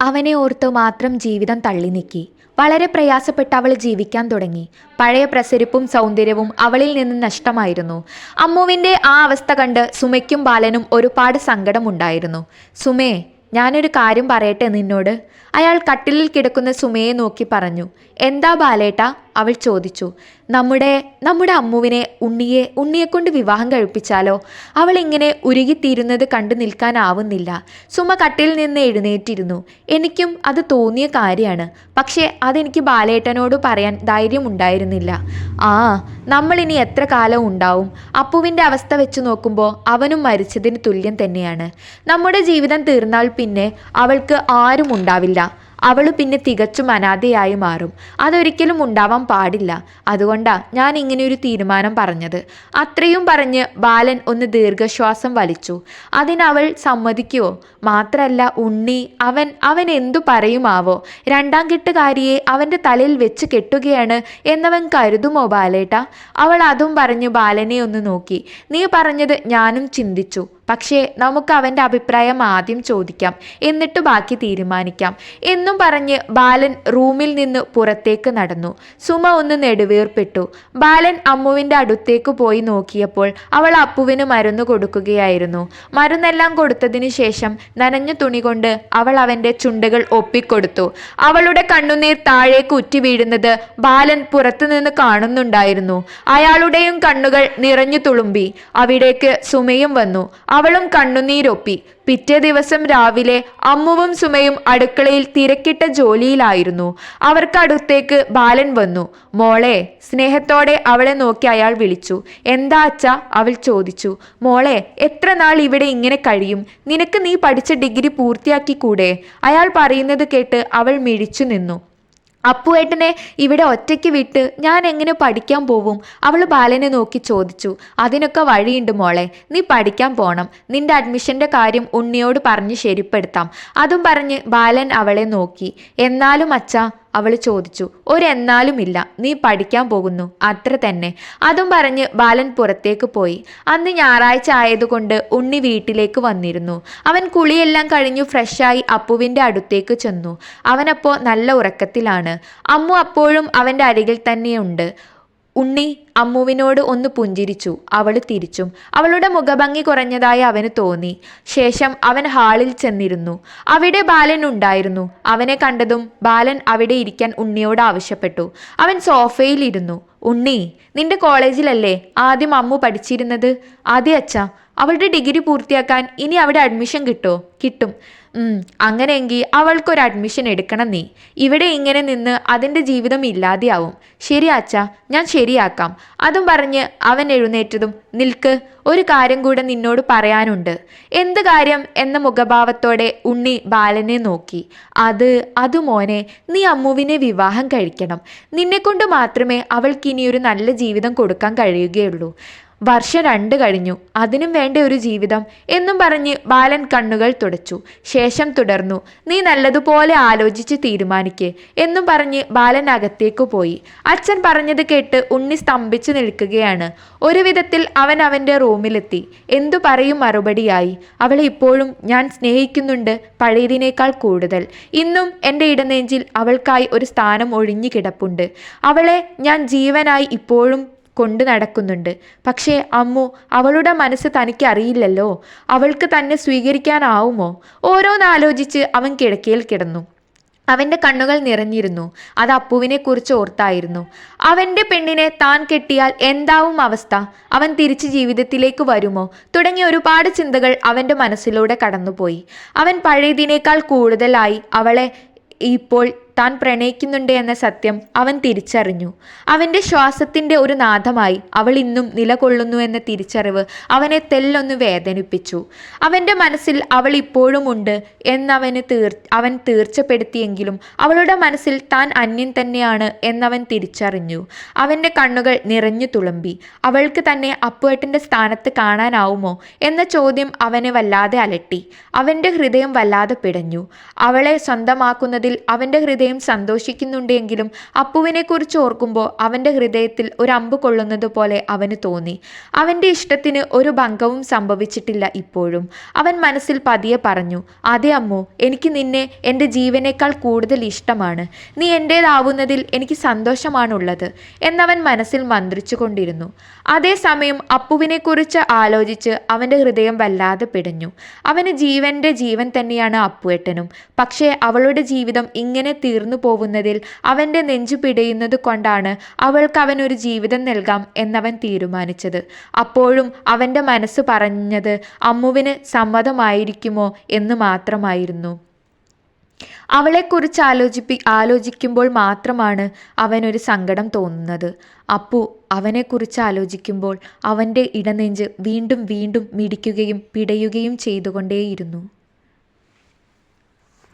അവനെ ഓർത്ത് മാത്രം ജീവിതം തള്ളി നീക്കി. വളരെ പ്രയാസപ്പെട്ട് അവൾ ജീവിക്കാൻ തുടങ്ങി. പഴയ പ്രസരിപ്പും സൗന്ദര്യവും അവളിൽ നിന്ന് നഷ്ടമായിരുന്നു. അമ്മുവിന്റെ ആ അവസ്ഥ കണ്ട് സുമയ്ക്കും ബാലനും ഒരുപാട് സങ്കടമുണ്ടായിരുന്നു. സുമേ ഞാനൊരു കാര്യം പറയട്ടെ നിന്നോട്? അയാൾ കട്ടിലിൽ കിടക്കുന്ന സുമയെ നോക്കി പറഞ്ഞു. എന്താ ബാലേട്ട? അവൾ ചോദിച്ചു. നമ്മുടെ നമ്മുടെ അമ്മുവിനെ ഉണ്ണിയെ ഉണ്ണിയെക്കൊണ്ട് വിവാഹം കഴിപ്പിച്ചാലോ? അവൾ ഇങ്ങനെ ഉരുകിത്തീരുന്നത് കണ്ടു നിൽക്കാനാവുന്നില്ല. സുമ കട്ടിൽ നിന്ന് എഴുന്നേറ്റിരുന്നു. എനിക്കും അത് തോന്നിയ കാര്യമാണ്. പക്ഷേ അതെനിക്ക് ബാലേട്ടനോട് പറയാൻ ധൈര്യമുണ്ടായിരുന്നില്ല. ആ നമ്മളിനി എത്ര കാലം ഉണ്ടാവും? അപ്പുവിന്റെ അവസ്ഥ വെച്ച് നോക്കുമ്പോൾ അവനും മരിച്ചതിന് തുല്യം തന്നെയാണ്. നമ്മുടെ ജീവിതം തീർന്നാൽ പിന്നെ അവൾക്ക് ആരും ഉണ്ടാവില്ല. അവൾ പിന്നെ തികച്ചും അനാഥയായി മാറും. അതൊരിക്കലും ഉണ്ടാവാൻ പാടില്ല. അതുകൊണ്ടാ ഞാൻ ഇങ്ങനെ ഒരു തീരുമാനം പറഞ്ഞത്. അത്രയും പറഞ്ഞ് ബാലൻ ഒന്ന് ദീർഘശ്വാസം വലിച്ചു. അതിനവൾ സമ്മതിക്കുവോ? മാത്രല്ല ഉണ്ണി അവൻ അവൻ എന്തു പറയുമാവോ? രണ്ടാം കെട്ടുകാരിയെ അവന്റെ തലയിൽ വെച്ച് കെട്ടുകയാണ് എന്നവൻ കരുതുമോ ബാലേട്ട? അവൾ അതും പറഞ്ഞു ബാലനെ ഒന്ന് നോക്കി. നീ പറഞ്ഞത് ഞാനും ചിന്തിച്ചു. പക്ഷേ നമുക്ക് അവന്റെ അഭിപ്രായം ആദ്യം ചോദിക്കാം എന്നിട്ട് ബാക്കി തീരുമാനിക്കാം. എന്നും പറഞ്ഞ് ബാലൻ റൂമിൽ നിന്ന് പുറത്തേക്ക് നടന്നു. സുമ ഒന്ന് നെടുവേർപ്പെട്ടു. ബാലൻ അമ്മുവിന്റെ അടുത്തേക്ക് പോയി നോക്കിയപ്പോൾ അവൾ അപ്പുവിന് മരുന്ന് കൊടുക്കുകയായിരുന്നു. മരുന്നെല്ലാം കൊടുത്തതിനു ശേഷം നനഞ്ഞ തുണി കൊണ്ട് അവൾ അവന്റെ ചുണ്ടുകൾ ഒപ്പിക്കൊടുത്തു. അവളുടെ കണ്ണുനീർ താഴേക്ക് ഉറ്റി വീഴുന്നത് ബാലൻ പുറത്തുനിന്ന് കാണുന്നുണ്ടായിരുന്നു. അയാളുടെയും കണ്ണുകൾ നിറഞ്ഞു തുളുമ്പി. അവിടേക്ക് സുമയും വന്നു. അവളും കണ്ണുനീരൊപ്പി. പിറ്റേ ദിവസം രാവിലെ അമ്മുവും സുമയും അടുക്കളയിൽ തിരക്കിട്ട ജോലിയിലായിരുന്നു. അവർക്കടുത്തേക്ക് ബാലൻ വന്നു. മോളെ സ്നേഹത്തോടെ അവളെ നോക്കി അയാൾ വിളിച്ചു. എന്താ അച്ഛ? അവൾ ചോദിച്ചു. മോളെ എത്ര നാൾ ഇവിടെ ഇങ്ങനെ കഴിയും? നിനക്ക് നീ പഠിച്ച ഡിഗ്രി പൂർത്തിയാക്കി കൂടെ അയാൾ പറയുന്നത് കേട്ട് അവൾ മിഴിച്ചു നിന്നു. അപ്പുവേട്ടനെ ഇവിടെ ഒറ്റയ്ക്ക് വിട്ട് ഞാൻ എങ്ങനെ പഠിക്കാൻ പോവും? അവൾ ബാലനെ നോക്കി ചോദിച്ചു. അതിനൊക്കെ വഴിയുണ്ട് മോളെ. നീ പഠിക്കാൻ പോണം. നിന്റെ അഡ്മിഷന്റെ കാര്യം ഉണ്ണിയോട് പറഞ്ഞ് ശരിപ്പെടുത്താം. അതും പറഞ്ഞ് ബാലൻ അവളെ നോക്കി. എന്നാലും അച്ഛാ അവൾ ചോദിച്ചു ഒരെന്നാലുമില്ല നീ പഠിക്കാൻ പോകുന്നു. അത്ര തന്നെ. അതും പറഞ്ഞ് ബാലൻ പുറത്തേക്ക് പോയി. അന്ന് ഞായറാഴ്ച ആയതുകൊണ്ട് ഉണ്ണി വീട്ടിലേക്ക് വന്നിരുന്നു. അവൻ കുളിയെല്ലാം കഴിഞ്ഞു ഫ്രഷായി അപ്പുവിന്റെ അടുത്തേക്ക് ചെന്നു. അവനപ്പോൾ നല്ല ഉറക്കത്തിലാണ്. അമ്മു അപ്പോഴും അവന്റെ അരികിൽ തന്നെയുണ്ട്. ഉണ്ണി അമ്മുവിനോട് ഒന്ന് പുഞ്ചിരിച്ചു. അവൾ തിരിച്ചും. അവളുടെ മുഖഭംഗി കുറഞ്ഞതായി അവന് തോന്നി. ശേഷം അവൻ ഹാളിൽ ചെന്നിരുന്നു. അവിടെ ബാലൻ ഉണ്ടായിരുന്നു. അവനെ കണ്ടതും ബാലൻ അവിടെ ഇരിക്കാൻ ഉണ്ണിയോട് ആവശ്യപ്പെട്ടു. അവൻ സോഫയിൽ ഇരുന്നു. ഉണ്ണി നിന്റെ കോളേജിലല്ലേ ആദ്യം അമ്മു പഠിച്ചിരുന്നത്? അതെ അച്ഛാ. അവളുടെ ഡിഗ്രി പൂർത്തിയാക്കാൻ ഇനി അവിടെ അഡ്മിഷൻ കിട്ടോ? കിട്ടും. അങ്ങനെയെങ്കിൽ അവൾക്കൊരു അഡ്മിഷൻ എടുക്കണം നീ. ഇവിടെ ഇങ്ങനെ നിന്ന് അതിന്റെ ജീവിതം ഇല്ലാതെയാവും. ശരി അച്ഛ ഞാൻ ശരിയാക്കാം. അതും പറഞ്ഞ് അവൻ എഴുന്നേറ്റതും നിൽക്ക് ഒരു കാര്യം കൂടെ നിന്നോട് പറയാനുണ്ട്. എന്ത് കാര്യം എന്ന മുഖഭാവത്തോടെ ഉണ്ണി ബാലനെ നോക്കി. അത് അത് മോനെ നീ അമ്മുവിനെ വിവാഹം കഴിക്കണം. നിന്നെക്കൊണ്ട് മാത്രമേ അവൾക്ക് ഇനി ഒരു നല്ല ജീവിതം കൊടുക്കാൻ കഴിയുകയുള്ളൂ. വർഷം രണ്ട് കഴിഞ്ഞു. അതിനും വേണ്ട ഒരു ജീവിതം എന്നും പറഞ്ഞ് ബാലൻ കണ്ണുകൾ തുടച്ചു. ശേഷം തുടർന്നു. നീ നല്ലതുപോലെ ആലോചിച്ച് തീരുമാനിക്ക് എന്നും പറഞ്ഞ് ബാലൻ അകത്തേക്ക് പോയി. അച്ഛൻ പറഞ്ഞത് കേട്ട് ഉണ്ണി സ്തംഭിച്ചു നിൽക്കുകയാണ്. ഒരു വിധത്തിൽ അവൻ അവന്റെ റൂമിലെത്തി. എന്തു പറയും മറുപടിയായി. അവളെ ഇപ്പോഴും ഞാൻ സ്നേഹിക്കുന്നുണ്ട് പഴയതിനേക്കാൾ കൂടുതൽ. ഇന്നും എന്റെ ഇടനെഞ്ചിൽ അവൾക്കായി ഒരു സ്ഥാനം ഒഴിഞ്ഞു കിടപ്പുണ്ട്. അവളെ ഞാൻ ജീവനായി ഇപ്പോഴും കൊണ്ടു നടക്കുന്നുണ്ട്. പക്ഷേ അമ്മു അവളുടെ മനസ്സ് തനിക്ക് അറിയില്ലല്ലോ അവൾക്ക് തന്നെ സ്വീകരിക്കാനാവുമോ? ഓരോന്നാലോചിച്ച് അവൻ കിടക്കയിൽ കിടന്നു. അവന്റെ കണ്ണുകൾ നിറഞ്ഞിരുന്നു. അത് അപ്പുവിനെ കുറിച്ച് ഓർത്തായിരുന്നു. അവന്റെ പെണ്ണിനെ താൻ കെട്ടിയാൽ എന്താവും അവസ്ഥ? അവൻ തിരിച്ച് ജീവിതത്തിലേക്ക് വരുമോ? തുടങ്ങിയ ഒരുപാട് ചിന്തകൾ അവന്റെ മനസ്സിലൂടെ കടന്നുപോയി. അവൻ പഴയതിനേക്കാൾ കൂടുതലായി അവളെ ഇപ്പോൾ താൻ പ്രണയിക്കുന്നുണ്ട് എന്ന സത്യം അവൻ തിരിച്ചറിഞ്ഞു. അവന്റെ ശ്വാസത്തിന്റെ ഒരു നാദമായി അവൾ ഇന്നും നിലകൊള്ളുന്നു എന്ന തിരിച്ചറിവ് അവനെ തെല്ലൊന്ന് വേദനിപ്പിച്ചു. അവന്റെ മനസ്സിൽ അവൾ ഇപ്പോഴും ഉണ്ട് എന്നവന് തീർ അവൻ തീർച്ചപ്പെടുത്തിയെങ്കിലും അവളുടെ മനസ്സിൽ താൻ അന്യൻ തന്നെയാണ് എന്നവൻ തിരിച്ചറിഞ്ഞു. അവന്റെ കണ്ണുകൾ നിറഞ്ഞു തുളുമ്പി. അവൾക്ക് തന്നെ അപ്പുവേട്ടന്റെ സ്ഥാനത്ത് കാണാനാവുമോ എന്ന ചോദ്യം അവനെ വല്ലാതെ അലട്ടി. അവന്റെ ഹൃദയം വല്ലാതെ പിടഞ്ഞു. അവളെ സ്വന്തമാക്കുന്നതിൽ അവന്റെ ഹൃദയം ഹൃദയം സന്തോഷിക്കുന്നുണ്ടെങ്കിലും അപ്പുവിനെക്കുറിച്ച് ഓർക്കുമ്പോൾ അവന്റെ ഹൃദയത്തിൽ ഒരു അമ്പ് കൊള്ളുന്നത് പോലെ അവന് തോന്നി. അവന്റെ ഇഷ്ടത്തിന് ഒരു ഭംഗവും സംഭവിച്ചിട്ടില്ല ഇപ്പോഴും. അവൻ മനസ്സിൽ പതിയെ പറഞ്ഞു അതെ അമ്മു എനിക്ക് നിന്നെ എന്റെ ജീവനേക്കാൾ കൂടുതൽ ഇഷ്ടമാണ്. നീ എന്റേതാവുന്നതിൽ എനിക്ക് സന്തോഷമാണുള്ളത് എന്നവൻ മനസ്സിൽ മന്ത്രിച്ചു കൊണ്ടിരുന്നു. അതേസമയം അപ്പുവിനെക്കുറിച്ച് ആലോചിച്ച് അവന്റെ ഹൃദയം വല്ലാതെ പിടഞ്ഞു. അവന് ജീവന്റെ ജീവൻ തന്നെയാണ് അപ്പുവേട്ടനും. പക്ഷേ അവളുടെ ജീവിതം ഇങ്ങനെ തീർന്നു പോകുന്നതിൽ അവന്റെ നെഞ്ചു പിടയുന്നത് കൊണ്ടാണ് അവൾക്ക് അവൻ ഒരു ജീവിതം നൽകാം എന്നവൻ തീരുമാനിച്ചത്. അപ്പോഴും അവന്റെ മനസ്സ് പറഞ്ഞത് അമ്മുവിന് സമ്മതമായിരിക്കുമോ എന്ന് മാത്രമായിരുന്നു. അവളെക്കുറിച്ച് ആലോചിപ്പി ആലോചിക്കുമ്പോൾ മാത്രമാണ് അവനൊരു സങ്കടം തോന്നുന്നത്. അപ്പു അവനെക്കുറിച്ച് ആലോചിക്കുമ്പോൾ അവന്റെ ഇടനെഞ്ച് വീണ്ടും വീണ്ടും മിടിക്കുകയും പിടയുകയും ചെയ്തുകൊണ്ടേയിരുന്നു.